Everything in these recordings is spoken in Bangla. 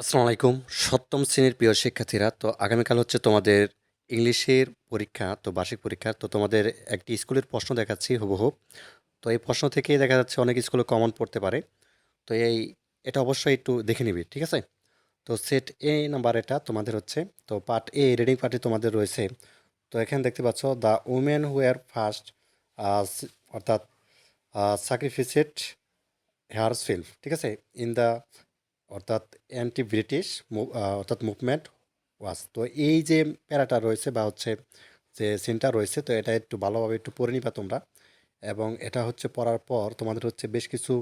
আসসালামু আলাইকুম। সপ্তম শ্রেণির প্রিয় শিক্ষার্থীরা, তো আগামীকাল হচ্ছে তোমাদের ইংলিশের পরীক্ষা, তো বার্ষিক পরীক্ষা। তো তোমাদের একটি স্কুলের প্রশ্ন দেখাচ্ছি হুবহু। তো এই প্রশ্ন থেকে দেখা যাচ্ছে অনেক স্কুলে কমন পড়তে পারে। তো এই, এটা অবশ্যই একটু দেখে নিবি, ঠিক আছে? তো সেট এ নাম্বার এটা তোমাদের হচ্ছে, তো পার্ট এ রিডিং পার্টি তোমাদের রয়েছে। তো এখানে দেখতে পাচ্ছ দ্য উমেন হুয়ার ফার্স্ট অর্থাৎ স্যাক্রিফিসেড হেয়ার সেলফ ঠিক আছে? ইন দ্য অর্থাৎ অ্যান্টি ব্রিটিশ অর্থাৎ মুভমেন্ট ওয়াজ তো এই যে প্যারাটা রয়েছে বা হচ্ছে যে সিনটা রয়েছে, তো এটা একটু ভালোভাবে একটু পড়ে নিবা তোমরা। এবং এটা হচ্ছে পড়ার পর তোমাদের হচ্ছে বেশ কিছু,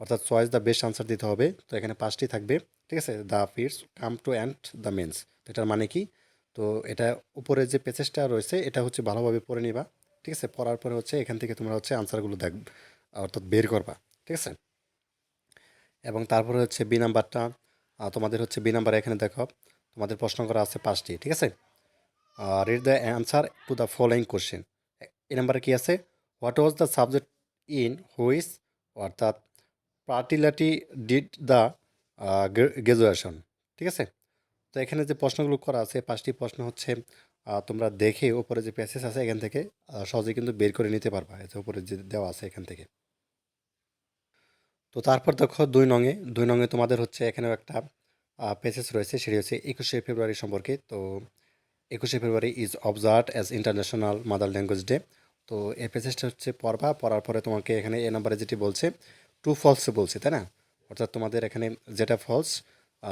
অর্থাৎ চয়েস দ্য বেস্ট আনসার দিতে হবে। তো এখানে পাঁচটি থাকবে, ঠিক আছে? The fits come to and the men's তো এটার মানে কি? তো এটা উপরে যে পেসেজটা রয়েছে, এটা হচ্ছে ভালোভাবে পড়ে নিবা, ঠিক আছে? পড়ার পরে হচ্ছে এখান থেকে তোমরা হচ্ছে আনসারগুলো দেখ, অর্থাৎ বের করবা, ঠিক আছে? এবং তারপরে হচ্ছে বি নাম্বারটা তোমাদের হচ্ছে বি নাম্বার এখানে দেখো, তোমাদের প্রশ্ন করা আছে পাঁচটি, ঠিক আছে? Read the answer to the following question এই নাম্বারে কি আছে? What was the subject in which অর্থাৎ পার্টিলাটি ডিড দ্য গ্রাজুয়েশন ঠিক আছে? তো এখানে যে প্রশ্নগুলো করা আছে, পাঁচটি প্রশ্ন হচ্ছে তোমরা দেখে উপরে যে প্যাসেজ আছে এখান থেকে সহজে কিন্তু বের করে নিতে পারবা উপরে যে দেওয়া আছে এখান থেকে। তো তারপর দেখো দুই নঙে দুই নঙে তোমাদের হচ্ছে এখানেও একটা পেসেজ রয়েছে, সেটি হচ্ছে একুশে ফেব্রুয়ারি সম্পর্কে। তো একুশে February is observe as international mother language day তো এই পেসেজটা হচ্ছে পড়বা, পড়ার পরে তোমাকে এখানে এ নাম্বারে যেটি বলছে টু ফলস বলছে, তাই না? অর্থাৎ তোমাদের এখানে যেটা ফলস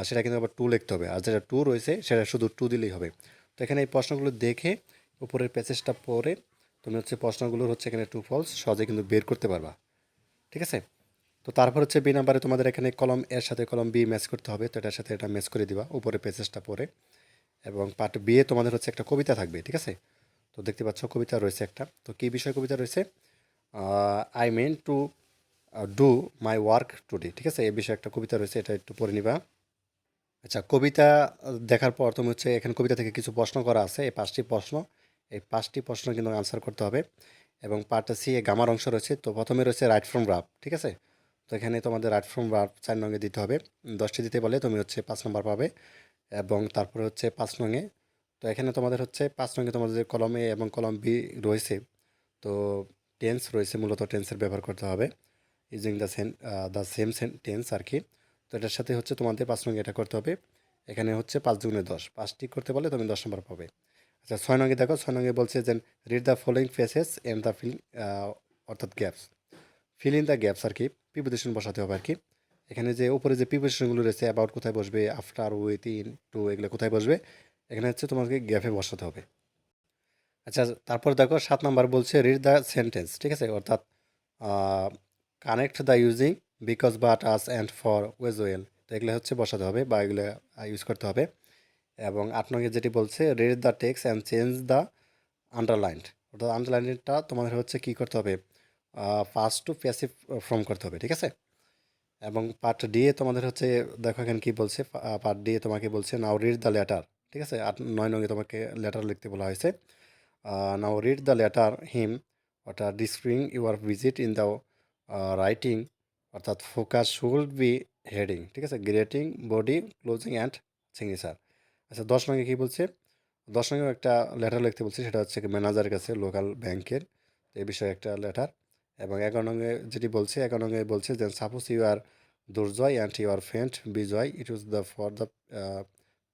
সেটা কিন্তু আবার টু লিখতে হবে। আর যেটা টু রয়েছে, সেটা শুধু টু দিলেই হবে। তো এখানে এই প্রশ্নগুলো দেখে উপরের প্যাসেজটা পড়ে, তুমি হচ্ছে প্রশ্নগুলোর হচ্ছে এখানে টু ফলস সহজে কিন্তু বের করতে পারবা। ঠিক আছে? তো তারপর হচ্ছে বি নাম্বারে তোমাদের এখানে কলম এর সাথে কলম বি ম্যাচ করতে হবে, তো এটার সাথে এটা ম্যাচ করে দিবা উপরে পেজেসটা পরে। এবং পার্ট বি এ তোমাদের হচ্ছে একটা কবিতা থাকবে, ঠিক আছে? তো দেখতে পাচ্ছ কবিতা রয়েছে একটা। তো কী বিষয় কবিতা রয়েছে? I mean to do my work today ঠিক আছে? এই বিষয়ে একটা কবিতা রয়েছে, এটা একটু পড়ে নিবা। আচ্ছা কবিতা দেখার পর তুমি হচ্ছে এখানে কবিতা থেকে কিছু প্রশ্ন করা আছে, এই পাঁচটি প্রশ্ন। এই পাঁচটি প্রশ্ন কিন্তু আনসার করতে হবে। এবং পার্ট সি এ গামার অংশ রয়েছে, তো প্রথমে রয়েছে রাইট ফ্রম রাফ ঠিক আছে? তো এখানে তোমাদের রাইট ফ্রম রাফ চার নঙে দিতে হবে। দশটি দিতে বলে তুমি হচ্ছে পাঁচ নম্বর পাবে এবং তারপরে হচ্ছে পাঁচ নঙে তো এখানে তোমাদের হচ্ছে পাঁচ নঙে তোমাদের কলম এ এবং কলম বি রয়েছে, তো টেন্স রয়েছে মূলত টেন্সের ব্যবহার করতে হবে। Using the Sen the same Sen tense আর কি। তো এটার সাথে হচ্ছে তোমাদের পাঁচ নঙ্গে এটা করতে হবে। এখানে হচ্ছে পাঁচ দুগুণে দশ। পাঁচটি করতে বলে তুমি দশ নম্বর পাবে। আচ্ছা ছয় নঙ্গে দেখো, ছয় নঙ্গে বলছে যে read the following passages and the fill অর্থাৎ gaps fill in the gaps আর কি। প্রিপোজিশন বসাতে হবে, আর কি। এখানে যে উপরে যে প্রিপোজিশনগুলো রয়েছে অ্যাবাউট কোথায় বসবে আফটার উইথ ইন টু এগুলো কোথায় বসবে, এখানে হচ্ছে তোমাকে গ্যাপে বসাতে হবে। আচ্ছা তারপর দেখো, সাত নাম্বার বলছে রিড দ্য সেন্টেন্স ঠিক আছে? অর্থাৎ connect the using because but as and for ways well তো এগুলো হচ্ছে বসাতে হবে, বা এগুলো ইউজ করতে হবে। এবং আট নঙ্গে যেটি বলছে read the text and change the underlined অর্থাৎ আন্ডারলাইনটা তোমাদের হচ্ছে কী করতে হবে? ফার্স্ট টু প্যাসিভ ফর্ম করতে হবে, ঠিক আছে? এবং পার্ট ডি এ তোমাদের হচ্ছে, দেখো এখানে কী বলছে পার্ট ডি এ তোমাকে বলছে নাও রিড দ্য লেটার ঠিক আছে? আট, নয় নঙ্গে তোমাকে লেটার লিখতে বলা হয়েছে। Now read the letter him অর্থাৎ describing your visit in the writing অর্থাৎ ফোকাস শুড বি হেডিং ঠিক আছে? Greeting body closing and signature আচ্ছা দশ নঙ্গে কী বলছে? দশ নঙ্গে একটা লেটার লিখতে বলছে, সেটা হচ্ছে ম্যানেজারের কাছে লোকাল ব্যাংকের এই বিষয়ে একটা লেটার এবং এগারো নঙ্গে যেটি বলছে এগারো নঙ্গে বলছে যে suppose you are Durjoy and you are friend Bijoy it was the for the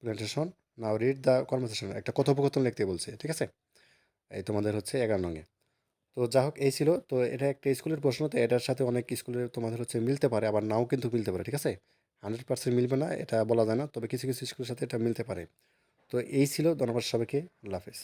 presentation now read the conversation একটা কথোপকথন লিখতে বলছে, ঠিক আছে? এই তোমাদের হচ্ছে এগারো নঙ্গে তো যা হোক, এই ছিল। তো এটা একটা স্কুলের প্রশ্ন, তো এটার সাথে অনেক স্কুলের তোমাদের হচ্ছে মিলতে পারে, আবার নাও কিন্তু মিলতে পারে, ঠিক আছে? হান্ড্রেড পার্সেন্ট মিলবে না, এটা বলা যায় না, তবে কিছু কিছু স্কুলের সাথে এটা মিলতে পারে। তো এই ছিল, ধন্যবাদ সবাইকে, আল্লাহ হাফেজ।